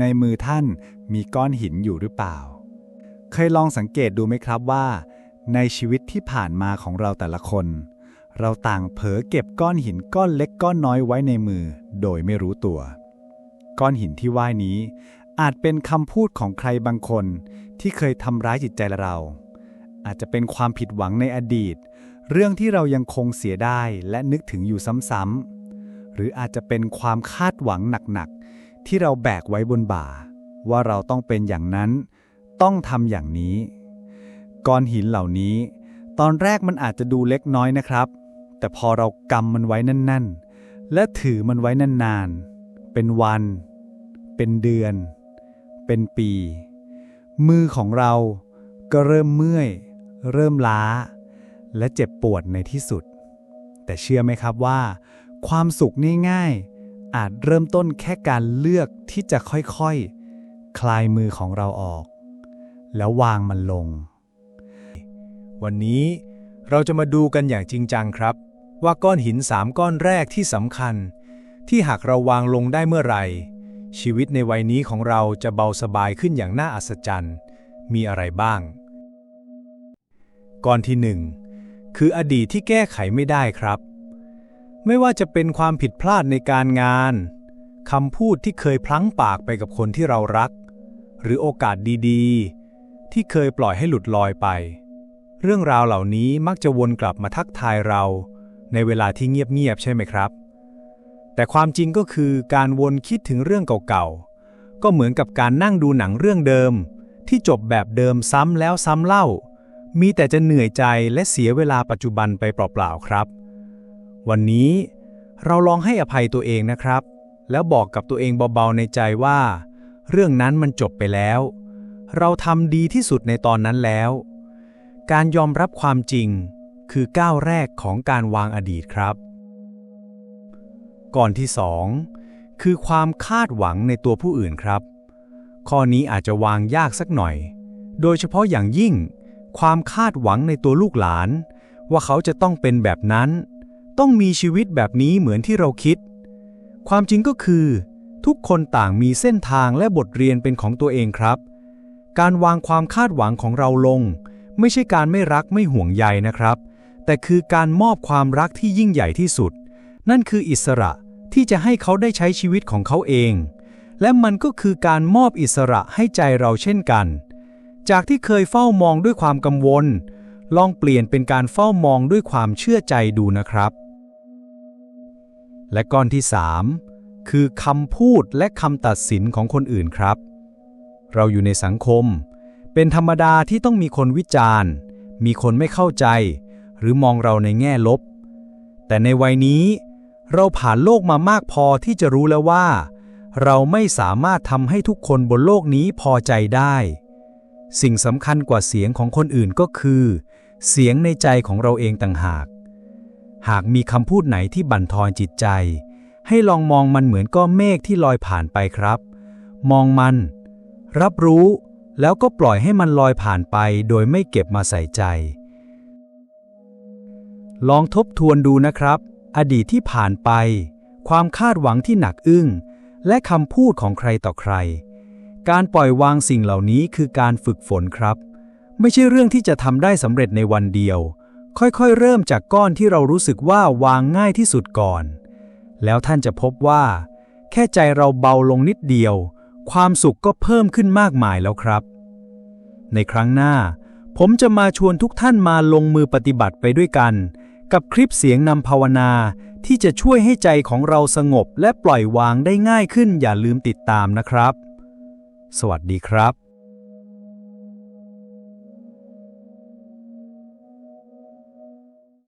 ในมือท่านมีก้อนหินอยู่หรือเปล่า เคยลองสังเกตดูไหมครับว่า ในชีวิตที่ผ่านมาของเราแต่ละคน เราต่างเผลอเก็บก้อนหินก้อนเล็กก้อนน้อยไว้ในมือ โดยไม่รู้ตัว ก้อนหินที่ว่ายนี้ อาจเป็นคำพูดของใครบางคนที่เคยทำร้ายจิตใจเรา อาจจะเป็นความผิดหวังในอดีต เรื่องที่เรายังคงเสียได้และนึกถึงอยู่ซ้ำๆหรืออาจจะเป็นความคาดหวังหนักๆ ที่เราแบกไว้บนบ่า ว่าเราต้องเป็นอย่างนั้น ต้องทำอย่างนี้ ก้อนหินเหล่านี้ ตอนแรกมันอาจจะดูเล็กน้อยนะครับ แต่พอเรากำมันไว้แน่น ๆ และถือมันไว้นานๆ เป็นวัน เป็นเดือน เป็นปี มือของเราก็เริ่มเมื่อย เริ่มล้า และเจ็บปวดในที่สุด แต่เชื่อไหมครับว่า ความสุขง่ายๆ อาจเริ่มต้นแค่การเลือกที่จะค่อยๆคลายมือของเราออก แล้ววางมันลง วันนี้เราจะมาดูกันอย่างจริงจังครับ ว่าก้อนหินสามก้อนแรกที่สำคัญ ที่หากเราวางลงได้เมื่อไหร่ ชีวิตในวัยนี้ของเราจะเบาสบายขึ้นอย่างน่าอัศจรรย์ มีอะไรบ้าง ก้อนที่หนึ่งคืออดีตที่แก้ไขไม่ได้ครับ ไม่ว่าจะเป็นความผิดพลาดในการงานคำพูดที่เคยพลั้งปากไปกับคนที่เรารัก หรือโอกาสดีๆ ที่เคยปล่อยให้หลุดลอยไป เรื่องราวเหล่านี้มักจะวนกลับมาทักทายเรา ในเวลาที่เงียบๆใช่ไหมครับ แต่ความจริงก็คือการวนคิดถึงเรื่องเก่าๆ ก็เหมือนกับการนั่งดูหนังเรื่องเดิม ที่จบแบบเดิมซ้ำแล้วซ้ำเล่า มีแต่จะเหนื่อยใจและเสียเวลาปัจจุบันไปเปล่าๆครับ วันนี้เราลองให้อภัยตัวเองนะครับ แล้วบอกกับตัวเองเบาๆในใจว่า เรื่องนั้นมันจบไปแล้ว เราทำดีที่สุดในตอนนั้นแล้ว การยอมรับความจริงคือก้าวแรกของการวางอดีตครับ ก่อนที่สองคือความคาดหวังในตัวผู้อื่นครับ ข้อนี้อาจจะวางยากสักหน่อย โดยเฉพาะอย่างยิ่ง ความคาดหวังในตัวลูกหลาน ว่าเขาจะต้องเป็นแบบนั้น ต้องมีชีวิตแบบนี้เหมือนที่เราคิด ความจริงก็คือ ทุกคนต่างมีเส้นทางและบทเรียนเป็นของตัวเองครับ การวางความคาดหวังของเราลง ไม่ใช่การไม่รักไม่ห่วงใยนะครับ แต่คือการมอบความรักที่ยิ่งใหญ่ที่สุด นั่นคืออิสระที่จะให้เขาได้ใช้ชีวิตของเขาเอง และมันก็คือการมอบอิสระให้ใจเราเช่นกัน จากที่เคยเฝ้ามองด้วยความกังวล ลองเปลี่ยนเป็นการเฝ้ามองด้วยความเชื่อใจดูนะครับ และก้อนที่ 3 คือคำพูดและคำตัดสินของคนอื่นครับ เราอยู่ในสังคม เป็นธรรมดาที่ต้องมีคนวิจารณ์ มีคนไม่เข้าใจ หรือมองเราในแง่ลบ แต่ในวัยนี้ เราผ่านโลกมามากพอที่จะรู้แล้วว่า เราไม่สามารถทำให้ทุกคนบนโลกนี้พอใจได้ สิ่งสำคัญกว่าเสียงของคนอื่นก็คือ เสียงในใจของเราเองต่างหาก หากมีคำพูดไหนที่บั่นทอนจิตใจ ให้ลองมองมันเหมือนก้อนเมฆที่ลอยผ่านไปครับ มองมัน รับรู้แล้วก็ปล่อยให้มันลอยผ่านไปโดยไม่เก็บมาใส่ใจ ลองทบทวนดูนะครับ อดีตที่ผ่านไป ความคาดหวังที่หนักอึ้ง และคำพูดของใครต่อใคร การปล่อยวางสิ่งเหล่านี้คือการฝึกฝนครับ ไม่ใช่เรื่องที่จะทำได้สำเร็จในวันเดียว ค่อยๆ เริ่มจากก้อนที่เรารู้สึกว่าวางง่ายที่สุดก่อน แล้วท่านจะพบว่า แค่ใจเราเบาลงนิดเดียว ความสุขก็เพิ่มขึ้นมากมายแล้วครับ ในครั้งหน้า ผมจะมาชวนทุกท่านมาลงมือปฏิบัติไปด้วยกัน กับคลิปเสียงนำภาวนาที่จะช่วยให้ใจของเราสงบและปล่อยวางได้ง่ายขึ้นอย่าลืมติดตามนะครับ สวัสดีครับ